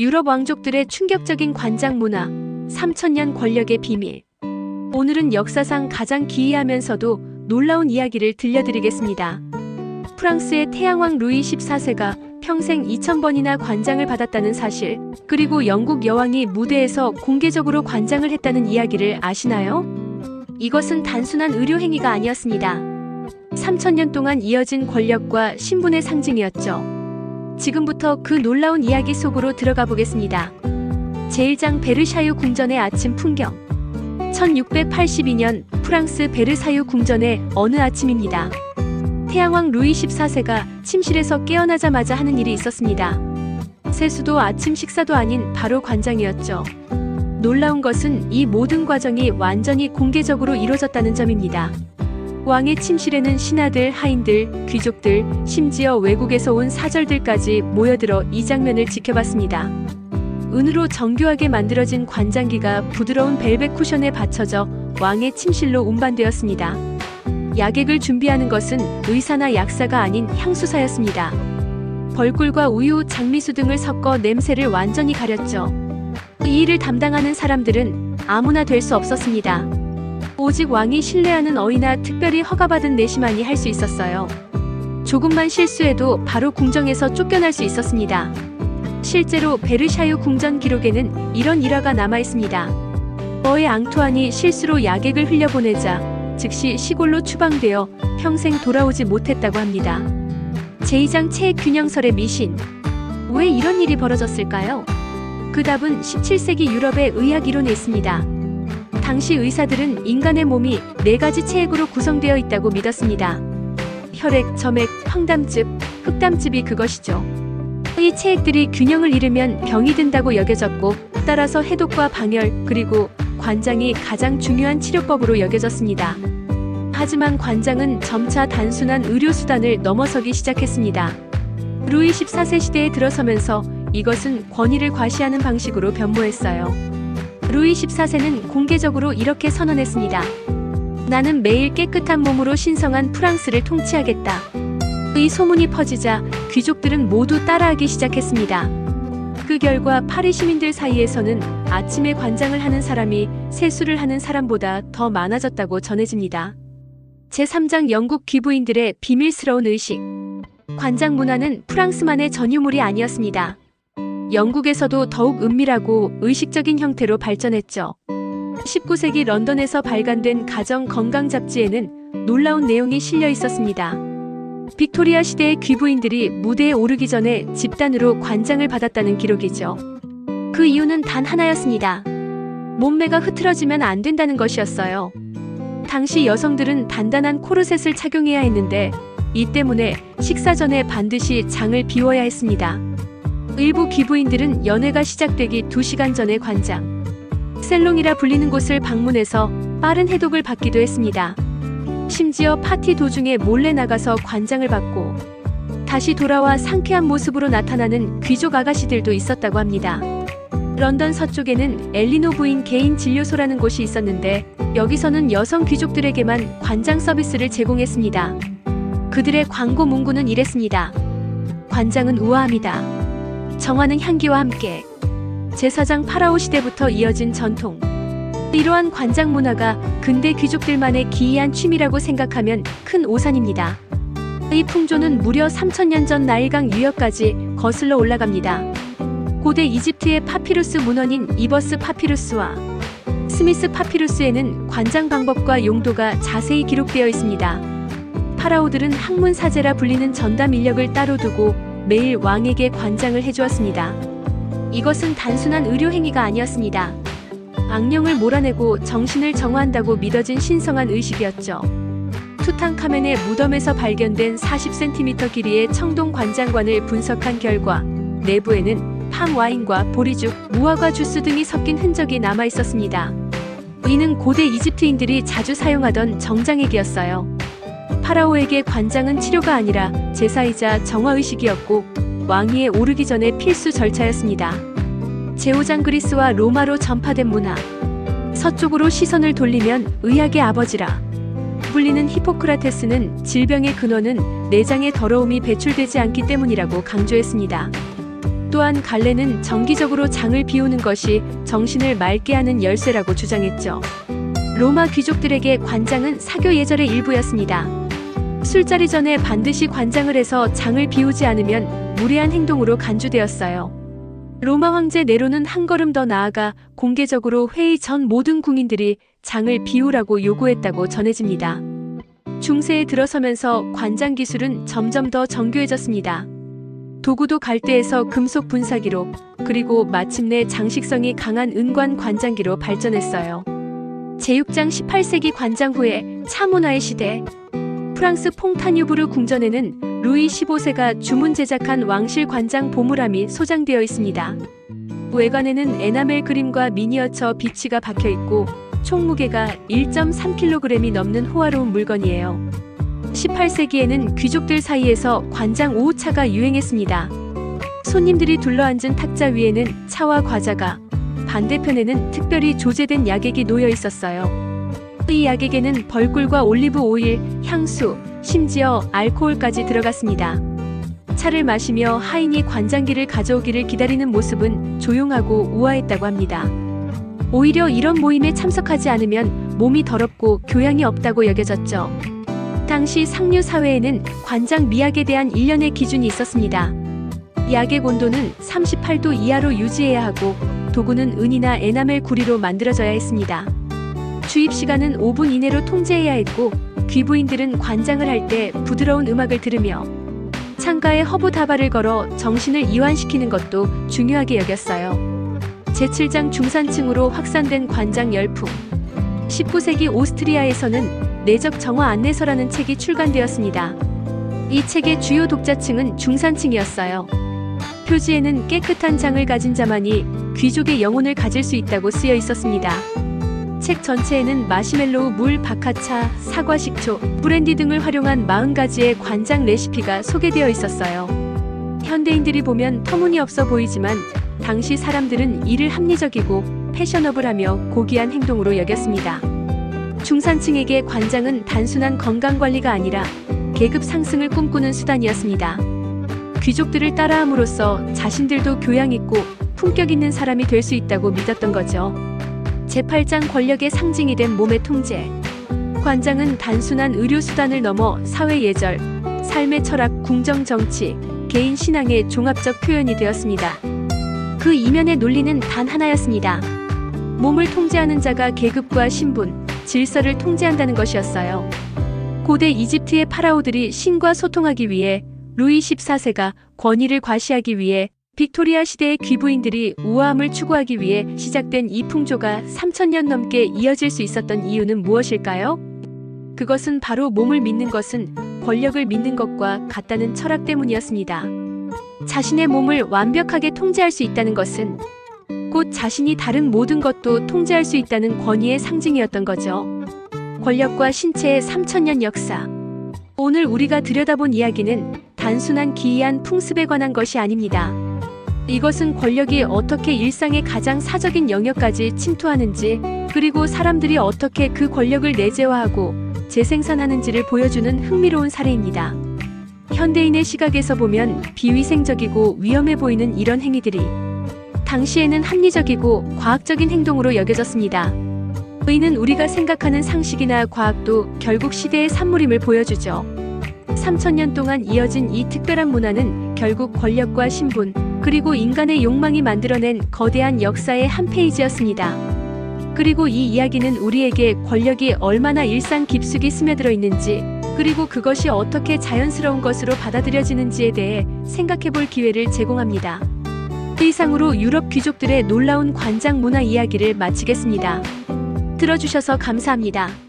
유럽 왕족들의 충격적인 관장 문화, 3천년 권력의 비밀. 오늘은 역사상 가장 기이하면서도 놀라운 이야기를 들려드리겠습니다. 프랑스의 태양왕 루이 14세가 평생 2,000번이나 관장을 받았다는 사실, 그리고 영국 여왕이 무대에서 공개적으로 관장을 했다는 이야기를 아시나요? 이것은 단순한 의료 행위가 아니었습니다. 3천년 동안 이어진 권력과 신분의 상징이었죠. 지금부터 그 놀라운 이야기 속으로 들어가 보겠습니다. 제1장 베르샤유 궁전의 아침 풍경. 1682년 프랑스 베르사유 궁전의 어느 아침입니다. 태양왕 루이 14세가 침실에서 깨어나자마자 하는 일이 있었습니다. 세수도 아침 식사도 아닌 바로 관장이었죠. 놀라운 것은 이 모든 과정이 완전히 공개적으로 이루어졌다는 점입니다. 왕의 침실에는 신하들, 하인들, 귀족들, 심지어 외국에서 온 사절들까지 모여들어 이 장면을 지켜봤습니다. 은으로 정교하게 만들어진 관장기가 부드러운 벨벳 쿠션에 받쳐져 왕의 침실로 운반되었습니다. 약액을 준비하는 것은 의사나 약사가 아닌 향수사였습니다. 벌꿀과 우유, 장미수 등을 섞어 냄새를 완전히 가렸죠. 이 일을 담당하는 사람들은 아무나 될 수 없었습니다. 오직 왕이 신뢰하는 어이나 특별히 허가받은 내시만이 할 수 있었어요. 조금만 실수해도 바로 궁정에서 쫓겨날 수 있었습니다. 실제로 베르샤유 궁전 기록에는 이런 일화가 남아 있습니다. 어의 앙투안이 실수로 약액을 흘려보내자 즉시 시골로 추방되어 평생 돌아오지 못했다고 합니다. 제2장 체액 균형설의 미신. 왜 이런 일이 벌어졌을까요? 그 답은 17세기 유럽의 의학 이론에 있습니다. 당시 의사들은 인간의 몸이 네 가지 체액으로 구성되어 있다고 믿었습니다. 혈액, 점액, 황담즙, 흑담즙이 그것이죠. 이 체액들이 균형을 잃으면 병이 든다고 여겨졌고 따라서 해독과 방열 그리고 관장이 가장 중요한 치료법으로 여겨졌습니다. 하지만 관장은 점차 단순한 의료 수단을 넘어서기 시작했습니다. 루이 14세 시대에 들어서면서 이것은 권위를 과시하는 방식으로 변모했어요. 루이 14세는 공개적으로 이렇게 선언했습니다. 나는 매일 깨끗한 몸으로 신성한 프랑스를 통치하겠다. 이 소문이 퍼지자 귀족들은 모두 따라하기 시작했습니다. 그 결과 파리 시민들 사이에서는 아침에 관장을 하는 사람이 세수를 하는 사람보다 더 많아졌다고 전해집니다. 제3장 영국 귀부인들의 비밀스러운 의식. 관장 문화는 프랑스만의 전유물이 아니었습니다. 영국에서도 더욱 은밀하고 의식적인 형태로 발전했죠. 19세기 런던에서 발간된 가정 건강 잡지에는 놀라운 내용이 실려 있었습니다. 빅토리아 시대의 귀부인들이 무대에 오르기 전에 집단으로 관장을 받았다는 기록이죠. 그 이유는 단 하나였습니다. 몸매가 흐트러지면 안 된다는 것이었어요. 당시 여성들은 단단한 코르셋을 착용해야 했는데 이 때문에 식사 전에 반드시 장을 비워야 했습니다. 일부 귀부인들은 연회가 시작되기 2시간 전에 관장, 셀롱이라 불리는 곳을 방문해서 빠른 해독을 받기도 했습니다. 심지어 파티 도중에 몰래 나가서 관장을 받고 다시 돌아와 상쾌한 모습으로 나타나는 귀족 아가씨들도 있었다고 합니다. 런던 서쪽에는 엘리노 부인 개인 진료소라는 곳이 있었는데 여기서는 여성 귀족들에게만 관장 서비스를 제공했습니다. 그들의 광고 문구는 이랬습니다. 관장은 우아함이다. 정화는 향기와 함께 제사장 파라오 시대부터 이어진 전통. 이러한 관장 문화가 근대 귀족들만의 기이한 취미라고 생각하면 큰 오산입니다. 이 풍조는 무려 3천년 전 나일강 유역까지 거슬러 올라갑니다. 고대 이집트의 파피루스 문헌인 이버스 파피루스와 스미스 파피루스에는 관장 방법과 용도가 자세히 기록되어 있습니다. 파라오들은 학문 사제라 불리는 전담 인력을 따로 두고 매일 왕에게 관장을 해주었습니다. 이것은 단순한 의료 행위가 아니었습니다. 악령을 몰아내고 정신을 정화한다고 믿어진 신성한 의식이었죠. 투탕카멘의 무덤에서 발견된 40cm 길이의 청동 관장관을 분석한 결과 내부에는 팜 와인과 보리죽, 무화과 주스 등이 섞인 흔적이 남아 있었습니다. 이는 고대 이집트인들이 자주 사용하던 정장액이었어요. 파라오에게 관장은 치료가 아니라 제사이자 정화의식이었고 왕위에 오르기 전에 필수 절차였습니다. 제오장 그리스와 로마로 전파된 문화. 서쪽으로 시선을 돌리면 의학의 아버지라. 불리는 히포크라테스는 질병의 근원은 내장의 더러움이 배출되지 않기 때문이라고 강조했습니다. 또한 갈레는 정기적으로 장을 비우는 것이 정신을 맑게 하는 열쇠라고 주장했죠. 로마 귀족들에게 관장은 사교 예절의 일부였습니다. 술자리 전에 반드시 관장을 해서 장을 비우지 않으면 무례한 행동으로 간주되었어요. 로마 황제 네로는 한 걸음 더 나아가 공개적으로 회의 전 모든 궁인들이 장을 비우라고 요구했다고 전해집니다. 중세에 들어서면서 관장 기술은 점점 더 정교해졌습니다. 도구도 갈대에서 금속 분사기로 그리고 마침내 장식성이 강한 은관 관장기로 발전했어요. 제6장 18세기 관장 후에 차문화의 시대 프랑스 퐁타뉴브르 궁전에는 루이 15세가 주문 제작한 왕실 관장 보물함이 소장되어 있습니다. 외관에는 에나멜 그림과 미니어처 비치가 박혀 있고 총 무게가 1.3kg이 넘는 호화로운 물건이에요. 18세기에는 귀족들 사이에서 관장 5차가 유행했습니다. 손님들이 둘러앉은 탁자 위에는 차와 과자가, 반대편에는 특별히 조제된 약액이 놓여 있었어요. 이 약액에는 벌꿀과 올리브 오일, 향수, 심지어 알코올까지 들어갔습니다. 차를 마시며 하인이 관장기를 가져오기를 기다리는 모습은 조용하고 우아했다고 합니다. 오히려 이런 모임에 참석하지 않으면 몸이 더럽고 교양이 없다고 여겨졌죠. 당시 상류 사회에는 관장 미약에 대한 일련의 기준이 있었습니다. 약의 온도는 38도 이하로 유지해야 하고 도구는 은이나 에나멜 구리로 만들어져야 했습니다. 주입 시간은 5분 이내로 통제해야 했고 귀부인들은 관장을 할 때 부드러운 음악을 들으며 창가에 허브 다발을 걸어 정신을 이완시키는 것도 중요하게 여겼어요. 제7장 중산층으로 확산된 관장 열풍. 19세기 오스트리아에서는 내적 정화 안내서라는 책이 출간되었습니다. 이 책의 주요 독자층은 중산층이었어요. 표지에는 깨끗한 장을 가진 자만이 귀족의 영혼을 가질 수 있다고 쓰여 있었습니다. 책 전체에는 마시멜로우, 물, 바카차, 사과 식초, 브랜디 등을 활용한 40가지의 관장 레시피가 소개되어 있었어요. 현대인들이 보면 터무니없어 보이지만 당시 사람들은 이를 합리적이고 패셔너블하며 고귀한 행동으로 여겼습니다. 중산층에게 관장은 단순한 건강관리가 아니라 계급 상승을 꿈꾸는 수단이었습니다. 귀족들을 따라함으로써 자신들도 교양 있고 품격 있는 사람이 될 수 있다고 믿었던 거죠. 제8장 권력의 상징이 된 몸의 통제. 관장은 단순한 의료 수단을 넘어 사회 예절, 삶의 철학, 궁정 정치, 개인 신앙의 종합적 표현이 되었습니다. 그 이면의 논리는 단 하나였습니다. 몸을 통제하는 자가 계급과 신분, 질서를 통제한다는 것이었어요. 고대 이집트의 파라오들이 신과 소통하기 위해 루이 14세가 권위를 과시하기 위해 빅토리아 시대의 귀부인들이 우아함을 추구하기 위해 시작된 이 풍조가 3천년 넘게 이어질 수 있었던 이유는 무엇일까요? 그것은 바로 몸을 믿는 것은 권력을 믿는 것과 같다는 철학 때문이었습니다. 자신의 몸을 완벽하게 통제할 수 있다는 것은 곧 자신이 다른 모든 것도 통제할 수 있다는 권위의 상징이었던 거죠. 권력과 신체의 3천년 역사. 오늘 우리가 들여다본 이야기는 단순한 기이한 풍습에 관한 것이 아닙니다. 이것은 권력이 어떻게 일상의 가장 사적인 영역까지 침투하는지, 그리고 사람들이 어떻게 그 권력을 내재화하고 재생산하는지를 보여주는 흥미로운 사례입니다. 현대인의 시각에서 보면 비위생적이고 위험해 보이는 이런 행위들이 당시에는 합리적이고 과학적인 행동으로 여겨졌습니다. 의는 우리가 생각하는 상식이나 과학도 결국 시대의 산물임을 보여주죠. 3천년 동안 이어진 이 특별한 문화는 결국 권력과 신분, 그리고 인간의 욕망이 만들어낸 거대한 역사의 한 페이지였습니다. 그리고 이 이야기는 우리에게 권력이 얼마나 일상 깊숙이 스며들어 있는지, 그리고 그것이 어떻게 자연스러운 것으로 받아들여지는지에 대해 생각해 볼 기회를 제공합니다. 이상으로 유럽 귀족들의 놀라운 관장 문화 이야기를 마치겠습니다. 들어주셔서 감사합니다.